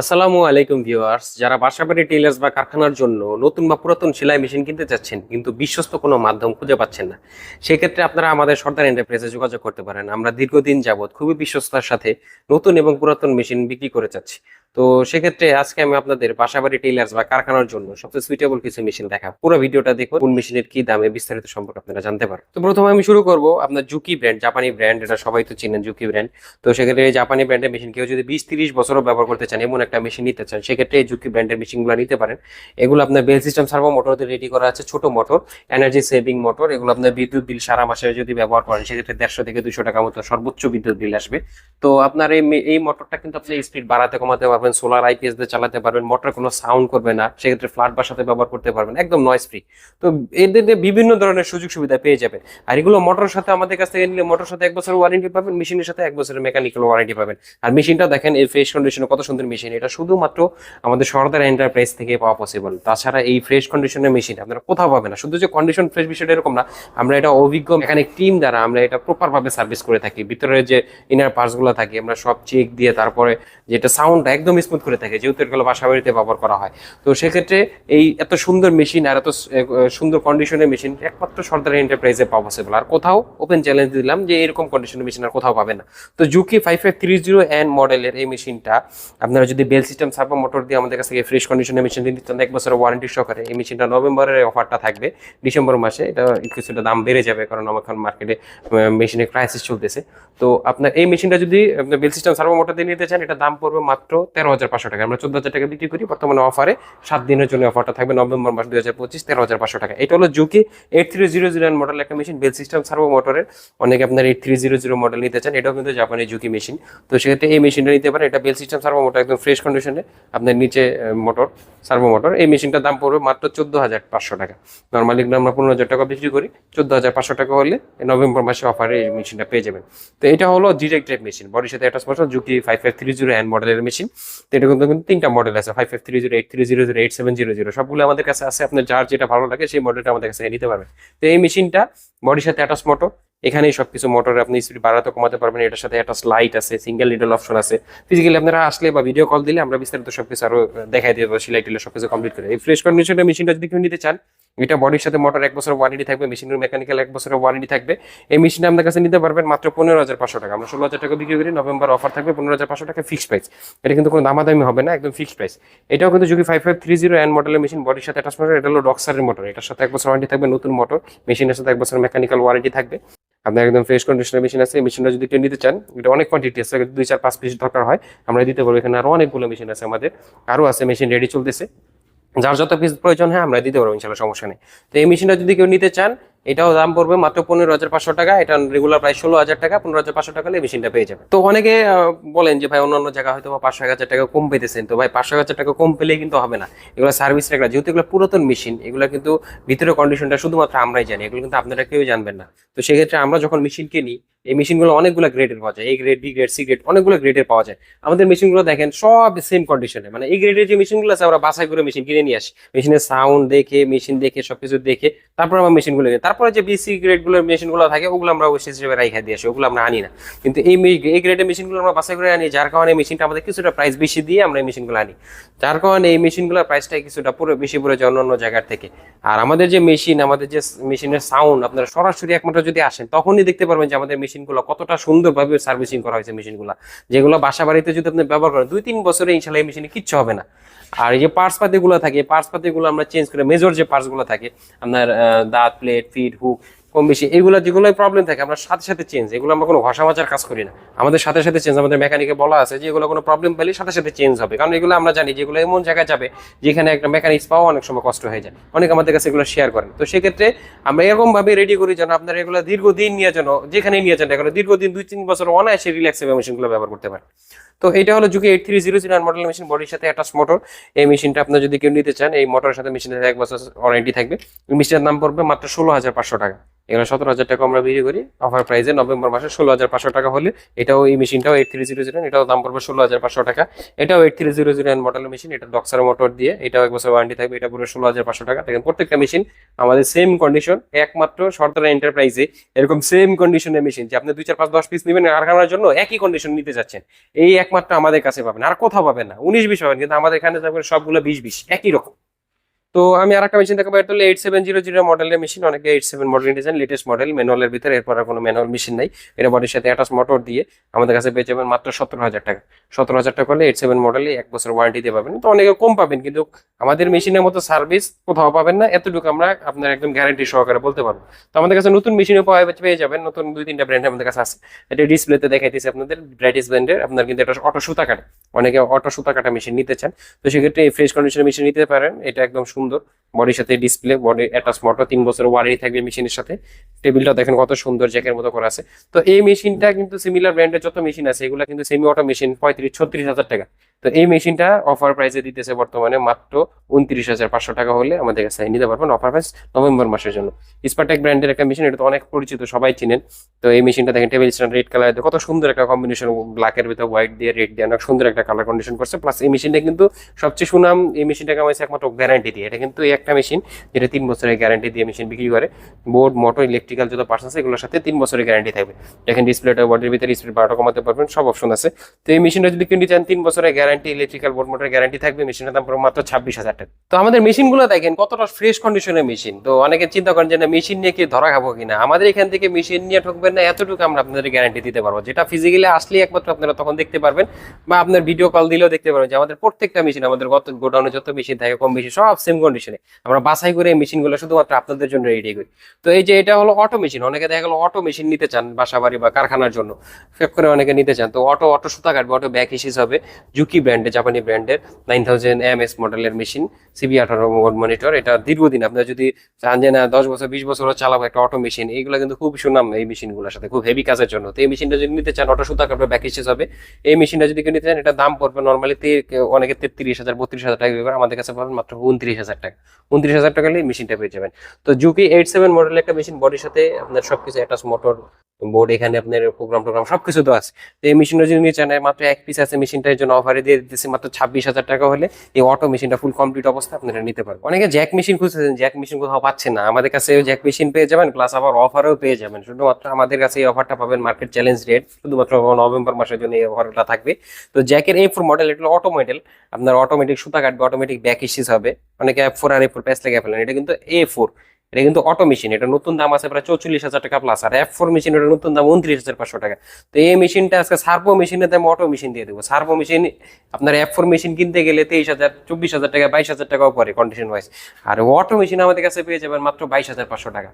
আসসালামু আলাইকুম ভিউয়ার্স, যারা বাসাবাড়ি টেলার্স বা কারখানার জন্য নতুন বা পুরাতন সেলাই মেশিন কিনতে চাচ্ছেন, কিন্তু বিশ্বস্ত কোনো মাধ্যম খুঁজে পাচ্ছেন না, সেক্ষেত্রে আপনারা আমাদের সর্দার এন্টারপ্রাইজে যোগাযোগ করতে পারেন। আমরা দীর্ঘদিন যাবৎ খুবই বিশ্বস্তার সাথে নতুন এবং পুরাতন মেশিন বিক্রি করে যাচ্ছি। তো সেক্ষেত্রে আজকে আমি আপনাদের বাসাবাড়ি টেলার্স বা কারখানার জন্য সবচেয়ে সুইটেবল কিছু মেশিন দেখা পুরো ভিডিওটা দেখুন, কোন মেশিনের কি দামে বিস্তারিত সম্পর্কে আপনারা জানতে পারেন তো প্রথমে আমি শুরু করব আপনার জুকি ব্র্যান্ড, জাপানি ব্র্যান্ড, এটা সবাই তো চিনেন জুকি ব্র্যান্ড। তো সেক্ষেত্রে জাপানি ব্র্যান্ডের মেশিন কেউ যদি বিশ তিরিশ বছরও ব্যবহার করতে চান, এমন একটা মেশিন নিতে চান, সেক্ষেত্রে এই জুকি ব্র্যান্ডের মেশিনগুলো নিতে পারেন। এগুলো আপনার বেল সিস্টেম সার্ভো মোটর দিয়ে রেডি করা আছে, ছোট মোটর এনার্জি সেভিং মোটর এগুলো আপনার বিদ্যুৎ বিল সারা মাসে যদি ব্যবহার করেন, সেক্ষেত্রে দেড়শো থেকে দুশো টাকা মতো সর্বোচ্চ বিদ্যুৎ বিল আসবে। তো আপনার এই এই মোটরটা কিন্তু আপনি স্পিড বাড়াতে, কমাতে পারবেন সোলার আইপিএস দিয়ে চালাতে পারবেন, মোটর কোনো সাউন্ড করবে না, সেক্ষেত্রে ফ্ল্যাট বাসাতে ব্যবহার করতে পারবেন, একদম নয়েজ ফ্রি তো এদের বিভিন্ন ধরনের সুযোগ সুবিধা পেয়ে যাবেন। আর এগুলো মোটরের সাথে আমাদের কাছ থেকে নিলে মোটর সাথে এক বছরের ওয়ারেন্টি পাবেন মেশিনের সাথে এক বছরের মেকানিক্যাল ওয়ারেন্টি পাবেন। আর মেশিনটা দেখেন, এই ফ্রেশ কন্ডিশনে কত সুন্দর মেশিন এটা শুধুমাত্র আমাদের সরদার এন্টারপ্রাইজ থেকে পাওয়া পসিবল তাছাড়া এই ফ্রেশ কন্ডিশনের মেশিন আপনারা কোথাও পাবেন না। শুধু যে কন্ডিশন ফ্রেশ বিষয়টা এরকম না, আমরা এটা অভিজ্ঞ মেকানিক টিম দ্বারা আমরা এটা প্রপার ভাবে সার্ভিস করে থাকি। ভিতরে যে ইনার পার্টস গুলো থাকে আমরা সব চেক দিয়ে তারপরে যেটা সাউন্ডটা একদম স্মুথ করে থাকে, যেহেতু এগুলো বাসা বাড়িতে ব্যবহার করা হয়। তো সেক্ষেত্রে এই এত সুন্দর মেশিন আর এত সুন্দর কন্ডিশনের মেশিন একমাত্র সরদার এন্টারপ্রাইজে পাওয়া পসিবল আর কোথাও ওপেন চ্যালেঞ্জ দিলাম যে এরকম কন্ডিশনের মেশিন আর কোথাও পাবে না। তো Juki five five three zero N মডেলের এই মেশিনটা আপনারা যদি বেল সিস্টেম সার্ভো মোটর দিয়ে আমাদের কাছ থেকে ফ্রেশ কন্ডিশনের মেশিন নিতে চান, এক বছরের ওয়ারেন্টি সহকারে এই মেশিনটা নভেম্বরের অফারটা থাকবে। ডিসেম্বর মাসে এটা কিছুটা দাম বেড়ে যাবে কারণ আমার এখন মার্কেটে মেশিনের ক্রাইসিস চলতেছে। তো আপনার এই মেশিনটা যদি বেল সিস্টেম সার্ভো মোটর দিয়ে নিতে চান, এটা দাম পড়বে মাত্র তেরো হাজার পাঁচশো টাকা। আমরা চোদ্দ হাজার টাকা বিক্রি করি, বর্তমানে অফারে সাত দিনের জন্য অফারটা থাকবে নভেম্বর মাস দুই হাজার পঁচিশ, তেরো হাজার পাঁচশো টাকা। এটা হলো Juki eight three zero zero model একটা মেশিন বেল সিস্টেম সার্ভো মোটরের অনেকে আপনার eight three zero zero model নিতে চান, এটাও কিন্তু জাপানি জুকি মেশিন তো সেক্ষেত্রে এই মেশিনটা নিতে পারেন। এটা বেল সিস্টেম সার্ভো মোটর একদম ফ্রেশ কন্ডিশনে আপনার নিচে মোটর সার্ভো মোটর এই মেশিনটার দাম পড়বে মাত্র চোদ্দ হাজার পাঁচশো টাকা। নর্মালি আমরা পনেরো হাজার টাকা বিক্রি করি। চোদ্দ হাজার পাঁচশো টাকা হলে নভেম্বর মাসে অফারে এই মেশিনটা পেয়ে যাবেন। তো এটা হলো ডিরেক্ট টাইপ মেশিন বডির সাথে একটা স্পষ্ট Juki five five three zero hand মডেলের মেশিন তো এটা কিন্তু তিনটা মডেল আছে five five three zero eight three zero zero eight seven zero zero সবগুলো আমাদের কাছে আছে, আপনার যার যেটা ভালো লাগে সেই মডেলটা আমাদের কাছে নিতে পারবেন। তো এই মেশিনটা বডির সাথে অ্যাটাচ মোটর এখানেই সবকিছু মোটরে আপনি স্পিড বাড়াতে কমাতে পারবেন। এটার সাথে একটা লাইট আছে সিঙ্গেল নিডল অপশন আছে। ফিজিক্যালি আপনারা আসলে বা ভিডিও কল দিলে আমরা বিস্তারিত সবকিছু আরও দেখাই দিয়ে দেবো, সিলাই টিলাই সবকিছু কমপ্লিট করে। এই ফ্রেশ কন্ডিশনের মেশিনটা যদি কেউ নিতে চান এটা বডির সাথে মোটর এক বছরের ওয়ারেন্টি থাকবে মেশিনের মেকানিক্যাল এক বছরের ওয়ারেন্টি থাকবে। এই মেশিন আপনার কাছে নিতে পারবেন মাত্র পনেরো হাজার পাঁচশো টাকা। আমরা ষোলো হাজার টাকা বিক্রি করি, নভেম্বর অফার থাকবে পনেরো হাজার পাঁচশো টাকা ফিক্সড প্রাইস এটা কিন্তু কোনো দামাদামি হবে না, একদম ফিক্সড প্রাইস এটাও কিন্তু যদি five five three zero N মডেলের মেশিন বডির সাথে অ্যাটাচ মোটর এটা হলো ডক্সারের মোটর এটার সাথে এক বছর ওয়ারেন্টি থাকবে, নতুন মোটর মেশিনের সাথে এক বছর মেকানিক্যাল ওয়ারেন্টি থাকবে। আপনার একদম ফ্রেশ কন্ডিশনের মেশিন আছে মেশিনটা যদি কেউ নিতে চান, এটা অনেক কোয়ান্টিটি আছে দুই, চার, পাঁচ পিস দরকার হয়, আমরা দিতে পারব। এখানে আরও অনেকগুলো মেশিন আছে আমাদের। আরও আছে মেশিন রেডি চলতেছে। যার যত পিস প্রয়োজন হয় আমরা দিতে পারব, ইনশাল্লাহ, সমস্যা নেই। তো এই মেশিনটা যদি কেউ নিতে চান, এটাও দাম পড়বে মাত্র পনেরো হাজার পাঁচশো টাকা, এটা রেগুলার প্রায় ষোলো হাজার টাকা, পনেরো হাজার পাঁচশো টাকা মেশিনটা পেয়ে যাবে তো অনেকে বলেন যে, ভাই, অন্যান্য জায়গা হয়তো বা পাঁচশো হাজার টাকা কম পেতেছেন। তো ভাই, পাঁচশো হাজার টাকা কম পেলে কিন্তু হবে না। এগুলো সার্ভিস রেখা যেহেতু এগুলো পুরাতন মেশিন এগুলো কিন্তু ভিতরে কন্ডিশনটা শুধুমাত্র আমরাই জানি, এগুলো কিন্তু আপনারা কেউ জানবেন না। তো সেক্ষেত্রে আমরা যখন মেশিন কিনি এই মেশিনগুলো অনেকগুলো গ্রেডের পাওয়া যায় এই grade, B grade, C grade অনেকগুলো গ্রেডের পাওয়া যায়। আমাদের মেশিনগুলো দেখেন সব সেম কন্ডিশনে মানে এই গ্রেডের যে মেশিনগুলো আছে, আমরা বাছাই করে মেশিন কিনে নিয়ে আসি। মেশিনের সাউন্ড দেখে, মেশিন দেখে, সবকিছু দেখে, তারপর আমরা মেশিনগুলো কিনি। তারপরে যে বিসি গ্রেডগুলোর মেশিনগুলো থাকে, ওগুলো আমরা ওই হিসেবে রাইখা দিয়ে আসি, ওগুলো আমরা আনি না। কিন্তু এই এই গ্রেডের মেশিনগুলো আমরা বাছাই করে আনি, যার কারণে মেশিনটা আমাদের কিছুটা প্রাইস বেশি দিয়ে আমরা এই মেশিনগুলো আনি। যার কারণে এই মেশিনগুলোর প্রাইসটা কিছুটা পুরো, বেশি পড়ে যায় অন্য জায়গার থেকে। আর আমাদের যে মেশিন, আমাদের যে মেশিনের সাউন্ড আপনারা সরাসরি একমাত্র যদি আসেন, তখনই দেখতে পারবেন যে আমাদের মেশিনগুলো কতটা সুন্দরভাবে সার্ভিসিং করা হয়েছে মেশিনগুলো, যেগুলো বাসা বাড়িতে যদি আপনি ব্যবহার করেন, দুই তিন বছরে ইনশাল্লাহ এই মেশিনে কিচ্ছু হবে না। আর এই যে পার্টস পাতিগুলো থাকে পার্টস পাতিগুলো আমরা চেঞ্জ করে মেজর যে পার্টসগুলো থাকে, আপনার দাঁত প্লেট ফিট হুক কম বেশি এগুলো যেগুলো প্রবলেম থাকে, আমরা সাথে সাথে চেঞ্জ এগুলো আমরা কোনো ঘষা মাজার কাজ করি না। আমাদের সাথে সাথে চেঞ্জ আমাদের মেকানিকে বলা আছে যে এগুলো কোনো প্রবলেম পেলে সাথে সাথে চেঞ্জ হবে। কারণ এগুলো আমরা জানি যেগুলো এমন জায়গায় যাবে যেখানে একটা মেকানিক্স পাওয়া অনেক সময় কষ্ট হয়ে যায়। অনেক আমাদের কাছে এগুলো শেয়ার করেন। তো সেক্ষেত্রে আমরা এরকম ভাবে রেডি করি যেন আপনারা এগুলো দীর্ঘদিন নিয়ে যেন যেখানে নিয়ে যান এগুলো দীর্ঘদিন দুই, তিন বছর অনায়াসে রিল্যাক্সে মেশিনগুলো ব্যবহার করতে পারেন। তো এটা হলো যুগে eight three zero zero model machine বডির সাথে অ্যাটাচ মোটর এই মেশিনটা আপনার যদি কেউ নিতে চান, এই মোটরের সাথে মেশিনের এক বছর ওয়ারেন্টি থাকবে। মেশিনের দাম পড়বে মাত্র ষোলো হাজার পাঁচশো টাকা। এগুলো সতেরো হাজার টাকা আমরা বিক্রি করি। অফার প্রাইসে নভেম্বর মাসে ষোলো হাজার পাঁচশো টাকা হলে এটাও এই মেশিনটাও এইট থ্রি জিরো জিরো এটাও দাম পড়বে ষোলো হাজার পাঁচশো টাকা। এটাও এইট থ্রি জিরো জিরো মডেলের মেশিন এটা ডক্সার মোটর দিয়ে, এটাও এক বছর ওয়ারেন্টি থাকবে, এটা পুরো ষোলো হাজার পাঁচশো টাকা। দেখেন, প্রত্যেকটা মেশিন আমাদের সেম কন্ডিশন একমাত্র সরকার এন্টারপ্রাইজে এরকম সেম কন্ডিশনের মেশিন যে আপনি দুই, চার, পাঁচ, দশ পিস নেবেন কারখানার জন্য, একই কন্ডিশন নিতে যাচ্ছেন। এই একমাত্র আমাদের কাছে পাবেন, আর কোথাও পাবেন না। উনিশ বিশ পাবেন, কিন্তু আমাদের এখানে সবগুলো বিশ বিশ, একই রকম। তো আমি আর একটা মেশিন দেখাবো, এটা হলো এইট সেভেন জিরো জিরো মডেলের মেশিন অনেকে এইট সেভেন মডেল চান লেটেস্ট মডেল ম্যানুয়ালের ভিতরে, এরপর কোনো ম্যানুয়াল মেশিন নাই। এটা বডির সাথে অ্যাটাচ মোটর দিয়ে আমাদের কাছে পেয়ে যাবেন মাত্র সতেরো হাজার টাকা। সতেরো হাজার টাকা হলে এইট সেভেন মডেলে এক বছর ওয়ারেন্টি দিয়ে পাবেন। তো অনেকে কম পাবেন, কিন্তু আমাদের মেশিনের মতো সার্ভিস কোথাও পাবেন না। এতটুকু আমরা আপনার একদম গ্যারান্টি সহকারে বলতে পারব। তো আমাদের কাছে নতুন মেশিনও পাওয়া পেয়ে যাবেন। নতুন দুই, তিনটা ব্র্যান্ড আমাদের কাছে আছে। এটা ডিসপ্লেতে দেখাইতেছি আপনাদের ব্রাইটিস ব্র্যান্ডের আপনার কিন্তু এটা অটো সুতা কাটে। অনেকে অটো সুতা কাটা মেশিন নিতে চান। তো সেক্ষেত্রে ফ্রেশ কন্ডিশনের মেশিন নিতে পারেন। এটা একদম সুন্দর বডির সাথে ডিসপ্লে বডি অ্যাটাচ মোটর তিন বছর ওয়ারেন্টি থাকবে মেশিনের সাথে। টেবিলটা দেখেন কত সুন্দর জ্যাকের মতো করা আছে। তো এই মেশিনটা কিন্তু সিমিলার ব্র্যান্ডের যত মেশিন আছে, এগুলো কিন্তু সেমি অটো মেশিন পঁয়ত্রিশ, ছত্রিশ হাজার টাকা। তো এই মেশিনটা অফার প্রাইসে দিতেছে বর্তমানে মাত্র উনত্রিশ হাজার পাঁচশো টাকা হলে আমাদের কাছে নিতে পারবেন অফার প্রাইস নভেম্বর মাসের জন্য। স্পারটেক ব্র্যান্ডের একটা মেশিন এটা তো অনেক পরিচিত, সবাই চিনেন। তো এই মেশিনটা দেখেন টেবিল স্ট্যান্ড রেড কালার কত সুন্দর একটা কম্বিনেশন ব্ল্যাকের ভিতরে হোয়াইট দিয়ে রেড দিয়ে, অনেক সুন্দর একটা কালার কন্ডিশন করছে। প্লাস এই মেশিনটা কিন্তু সবচেয়ে সুনাম, এই মেশিনটাকে আমাদের একমাত্র গ্যারান্টি দিয়ে। এটা কিন্তু এই একটা মেশিন যেটা তিন বছরের গ্যারান্টি দিয়ে মেশিন বিক্রি করে। বোর্ড মোটর ইলেকট্রিক্যাল যত পার্টস আছে, এগুলোর সাথে তিন বছরের গ্যারান্টি থাকবে। দেখেন ডিসপ্লেটা বডির ভিতরে স্পিড বারোটা কমাতে পারবেন, সব অপশন আছে। তো এই মেশিনটা যদি কিনতে চান, তিন বছরের guarantee electrical board motor guarantee থাকবে, মেশিনের দাম পড়বে মাত্র ছাব্বিশ হাজার টাকা। তো আমাদের মেশিনগুলো দেখেন, কতটা ফ্রেশ কন্ডিশনের মেশিন। তো অনেকে চিন্তা করেন যে না, মেশিন নিয়ে কি ধরা খাব কিনা। আমাদের এখান থেকে মেশিন নিয়ে ঠকবেন না, এতটুকু আমরা আপনাদের গ্যারান্টি দিতে পারব। যেটা ফিজিক্যালি আসলে একমাত্র আপনারা তখন দেখতে পারবেন বা আপনার ভিডিও কল দিলেও দেখতে পারবেন যে আমাদের প্রত্যেকটা মেশিন, আমাদের গত গোডাউনে যত মেশিন থাকে কম বেশি, সব সেম কন্ডিশনে আমরা বাছাই করে এই মেশিনগুলো শুধুমাত্র আপনাদের জন্য রেডি করি। তো এই যে এটা হলো অটো মেশিন অনেকে দেখা গেলো অটো মেশিন নিতে চান বাসা বাড়ি বা কারখানার জন্য। ফেক করে অনেকে নিতে চান। তো অটো অটো সুতা কাটবে অটো ব্যাক হিসিস হবে জুকি ব্র্যান্ডের জাপানি ব্র্যান্ডের নাইন থাউজেন্ড এম এস মডেলের মেশিন সিবি আঠারো মনিটর এটা দীর্ঘদিন। আপনারা যদি চান যে না, দশ বছর, বিশ বছরও চালাবো একটা অটো মেশিন এইগুলো কিন্তু খুব সুনাম এই মেশিনগুলোর সাথে, খুব হেভি কাজের জন্য। তো এই মেশিনটা যদি নিতে চান অটো সুতা কাটবে ব্যাক হিসেস হবে। এই মেশিনটা যদি কেউ নিতে চান এটা দাম পড়বে নর্মালি অনেকে তেত্রিশ হাজার, বত্রিশ হাজার টাকা বিক্রি আমাদের কাছে পাবেন মাত্র উনত্রিশ হাজার টাকা। উনত্রিশ হাজার টাকা এই মেশিনটা পেয়ে যাবেন। তো জুকি এইট সেভেন মডেলের একটা মেশিন বডির সাথে আপনার সবকিছু অ্যাটাচ মোটর বোর্ড এখানে আপনার প্রোগ্রাম টোগ্রাম সবকিছু তো আছে। তো এই মেশিনটা যদি নিয়ে চান মাত্র এক পিস আছে মেশিনটার জন্য অফারে দিয়ে মাত্র ছাব্বিশ হাজার টাকা হলে এই অটো মেশিনটা ফুল কমপ্লিট অবস্থা আপনারা নিতে পারবেন। অনেকে জ্যাক মেশিন খুঁজতেছেন জ্যাক মেশিন কোথাও পাচ্ছেন না। আমাদের কাছে জ্যাক মেশিন পেয়ে যাবেন প্লাস আবার অফারও পেয়ে যাবেন। শুধুমাত্র আমাদের কাছে এই অফারটা পাবেন মার্কেট চ্যালেঞ্জ রেট শুধুমাত্র নভেম্বর মাসের জন্য এই অফারটা থাকবে। তো জ্যাকের এই ফোর মডেল এটা অটো মডেল আপনার অটোমেটিক সুতা কাটবে অটোমেটিক ব্যাক ইসিস হবে। অনেকে ফোর আর এফ ফোর প্যাস লেগে ফেলেন, এটা কিন্তু এ ফোর এটা কিন্তু অটো মেশিন এটা নতুন দাম আছে প্রায় চৌচল্লিশ হাজার টাকা প্লাস আর এফ ফোর মেশিন এটা নতুন দাম উনত্রিশ হাজার পাঁচশো টাকা। তো এই মেশিনটা আজকে সার্ভো মেশিনের দাম অটো মেশিন দিয়ে দেবো। সার্ভো মেশিন আপনার এফ ফোর মেশিন কিনতে গেলে তেইশ হাজার, চব্বিশ হাজার টাকা, বাইশ হাজার টাকাও পরে কন্ডিশন ওয়াইজ আর অটো মেশিন আমাদের কাছে পেয়ে যাবেন মাত্র বাইশ হাজার পাঁচশো টাকা।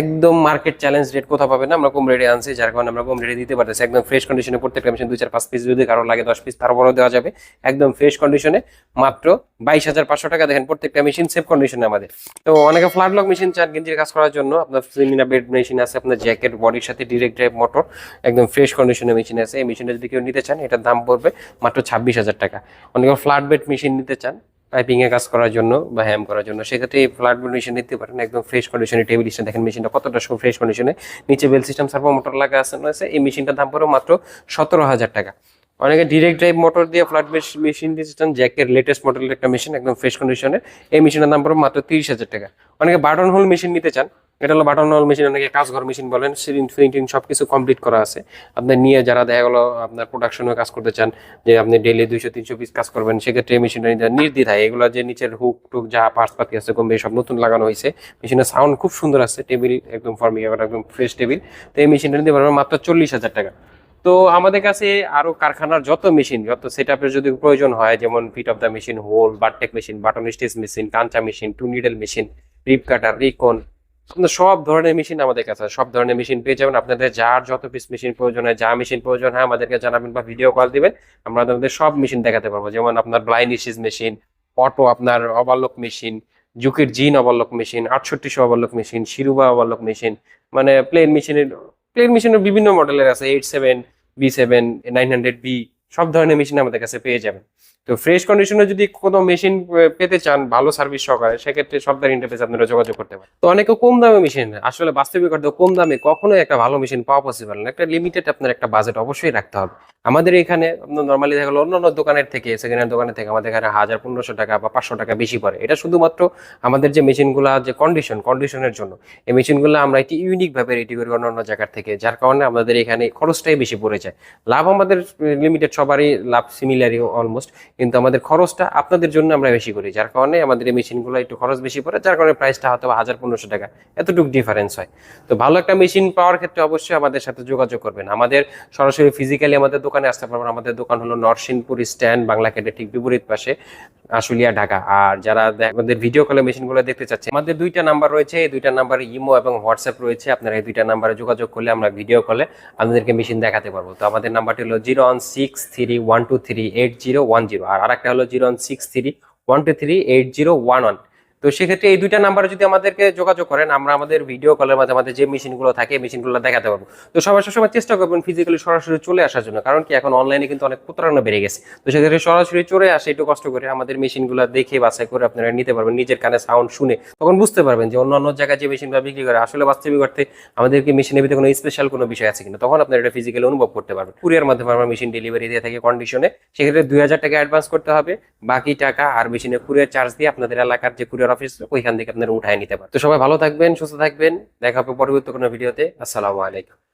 একদম মার্কেট চ্যালেঞ্জ রেট কোথাও পাবেন না, আমরা কম রেটে আনছি, যার কারণে আমরা কম রেটে দিতে পারতেছি। একদম ফ্রেশ কন্ডিশনে প্রত্যেকটা মেশিন দুই চার, পাঁচ পিস যদি কারও লাগে দশ পিস তারপরেও দেওয়া যাবে। একদম ফ্রেশ কন্ডিশনে মাত্র বাইশ হাজার পাঁচশো টাকা। দেখেন প্রত্যেকটা মেশিন সেফ কন্ডিশনে আমাদের। তো অনেকে ফ্ল্যাট লক মেশিন চান গেঞ্জির কাজ করার জন্য আপনার সিমিনা বেড মেশিন আছে, আপনার জ্যাকেট বডির সাথে ডিরেক্ট ড্রাইভ মোটর একদম ফ্রেশ কন্ডিশনের মেশিন আছে। এই মেশিনটা যদি কেউ নিতে চান, এটার দাম পড়বে মাত্র ছাব্বিশ হাজার টাকা। অনেকে ফ্ল্যাট বেড মেশিন নিতে চান পাইপিং এ কাজ করার জন্য বা হ্যাম করার জন্য, সেক্ষেত্রে এই ফ্ল্যাট বেড মেশিন নিতে পারেন। একদম ফ্রেশ কন্ডিশনে টেবিল স্ট্যান্ড দেখেন মেশিনটা কতটা সব ফ্রেশ কন্ডিশনে নিচে বেল সিস্টেম সার্ভো মোটর লাগা আছে এই মেশিনটার দাম পড়বে মাত্র সতেরো হাজার টাকা। অনেকে ডিরেক্ট ড্রাইভ মোটর দিয়ে ফ্ল্যাট মেশিন দিয়ে চান জ্যাকের লেটেস্ট মডেলের একটা মেশিন একদম ফ্রেশ কন্ডিশনে এই মেশিনের দাম মাত্র তিরিশ হাজার টাকা। অনেকে বাটন হোল মেশিন নিতে চান, এটা হলো বাটন হোল মেশিন অনেকে কাজঘর মেশিন বলেন সিরিন ফিনিটিং সব কিছু কমপ্লিট করা আছে। আপনার নিয়ে যারা দেখা গেলো, আপনার প্রোডাকশনে কাজ করতে চান, যে আপনি ডেলি দুইশো, তিনশো পিস কাজ করবেন, সেক্ষেত্রে এই মেশিনটা নির্দ্বিধায় এগুলো যে নিচের হুক টুক, যা পার্টস পাতি আছে, কমবে, সব নতুন লাগানো হয়েছে। মেশিনের সাউন্ড খুব সুন্দর আছে টেবিল একদম ফর্মিং একদম ফ্রেশ টেবিল তো এই মেশিনটা নিতে পারবেন মাত্র চল্লিশ হাজার টাকা। তো আমাদের কাছে আরও কারখানার যত মেশিন, যত সেট যদি প্রয়োজন হয়, যেমন fit of the machine hole bartack machine button stage machine Kancha machine two needle machine rib cutter রিকন আপনার সব ধরনের মেশিন আমাদের কাছে সব ধরনের মেশিন পেয়ে যাবেন। আপনাদের যার যত পিস মেশিন প্রয়োজন হয়, যা মেশিন প্রয়োজন হয়, আমাদেরকে জানাবেন বা ভিডিও কল দিবেন। আমরা আপনাদের সব মেশিন দেখাতে পারব। যেমন আপনার ব্লাইন্ড ইসিস মেশিন অটো আপনার অবালক মেশিন জুকের জিন overlock machine আটষট্টিশো overlock machine Siruba overlock machine মানে প্লেন মেশিনের প্লেন মেশিনের বিভিন্ন মডেলের আছে eight seven B seven nine hundred B সব ধরনের মেশিন আমাদের কাছে পেয়ে যাবেন। তো ফ্রেশ কন্ডিশনে যদি কোনো মেশিন পেতে চান, ভালো সার্ভিস সহকারে, সেক্ষেত্রে সবদার ইন্টারফেস আপনারা যোগাযোগ করতে পারেন। তো অনেকে কম দামে মেশিন আসলে বাস্তবিক অর্থে কম দামে কখনোই একটা ভালো মেশিন পাওয়া পসিবল না। একটা লিমিটেড আপনার একটা বাজেট অবশ্যই রাখতে হবে। আমাদের এখানে নর্মালি দেখা গেলো অন্যান্য দোকানের থেকে সেকেন্ড হ্যান্ড দোকানের থেকে আমাদের এখানে হাজার পনেরোশো টাকা বা পাঁচশো টাকা বেশি পড়ে। এটা শুধুমাত্র আমাদের যে মেশিনগুলো, যে কন্ডিশন কন্ডিশনের জন্য। এই মেশিনগুলো আমরা একটি ইউনিকভাবে রেডি করি অন্যান্য জায়গার থেকে, যার কারণে আমাদের এখানে খরচটাই বেশি পড়ে যায়। লাভ আমাদের লিমিটেড সবারই, লাভ সিমিলারই অলমোস্ট কিন্তু আমাদের খরচটা আপনাদের জন্য আমরা বেশি করি, যার কারণে আমাদের এই মেশিনগুলো একটু খরচ বেশি পড়ে, যার কারণে প্রাইসটা হয়তো হাজার পনেরোশো টাকা, এতটুকু ডিফারেন্স হয়। তো ভালো একটা মেশিন পাওয়ার ক্ষেত্রে অবশ্যই আমাদের সাথে যোগাযোগ করবেন। আমাদের সরাসরি ফিজিক্যালি আমাদের দোকানে আসতে পারবেন। আমাদের দোকান হলো নরসিংপুর স্ট্যান্ড, বাংলা গেটের ঠিক বিপরীত পাশে, আশুলিয়া, ঢাকা। আর যারা আমাদের ভিডিও কলে মেশিনগুলো দেখতে চাচ্ছে, আমাদের দুইটা নাম্বার রয়েছে। এই দুইটা নাম্বারে ইমো এবং হোয়াটসঅ্যাপ রয়েছে। আপনারা এই দুইটা নাম্বারে যোগাযোগ করলে আমরা ভিডিও কলে আপনাদেরকে মেশিন দেখাতে পারব। তো আমাদের নাম্বারটি হলো zero one six three one two three eight zero one zero আর আরেকটা হলো zero one six three one two three eight zero one one তো সেক্ষেত্রে এই দুইটা নাম্বারে যদি আমাদেরকে যোগাযোগ করেন, আমরা আমাদের ভিডিও কলের মাধ্যমে আমাদের যে মেশিনগুলো থাকে মেশিনগুলো দেখাতে পারব। তো সবাই সবসময় চেষ্টা করবেন ফিজিক্যালি সরাসরি চলে আসার জন্য, কারণ কি এখন অনলাইনে কিন্তু অনেক প্রতারণা বেড়ে গেছে। তো সেক্ষেত্রে সরাসরি চলে আসে, একটু কষ্ট করে আমাদের মেশিনগুলো দেখে বাছাই করে আপনারা নিতে পারবেন, নিজের কানে সাউন্ড শুনে। তখন বুঝতে পারবেন যে অন্য অন্য জায়গায় যে মেশিনগুলো বিক্রি করে, আসলে বাস্তবিক অর্থে আমাদেরকে মেশিনের ভিতরে কোনো স্পেশাল কোনো বিষয় আছে কিনা। তখন আপনারা এটা ফিজিক্যালি অনুভব করতে পারবেন। কুরিয়ার মাধ্যমে আমরা মেশিন ডেলিভারি দিয়ে থাকি কন্ডিশনে সেক্ষেত্রে দুই হাজার টাকা অ্যাডভান্স করতে হবে, বাকি টাকা আর মেশিনে কুরিয়ার চার্জ দিয়ে আপনাদের এলাকার যে কুরিয়ার অফিস ওইখান থেকে আপনারা উঠায় নিতে পারেন তো সবাই ভালো থাকবেন, সুস্থ থাকবেন। দেখা হবে পরবর্তী কোনো ভিডিওতে। আসসালামু আলাইকুম।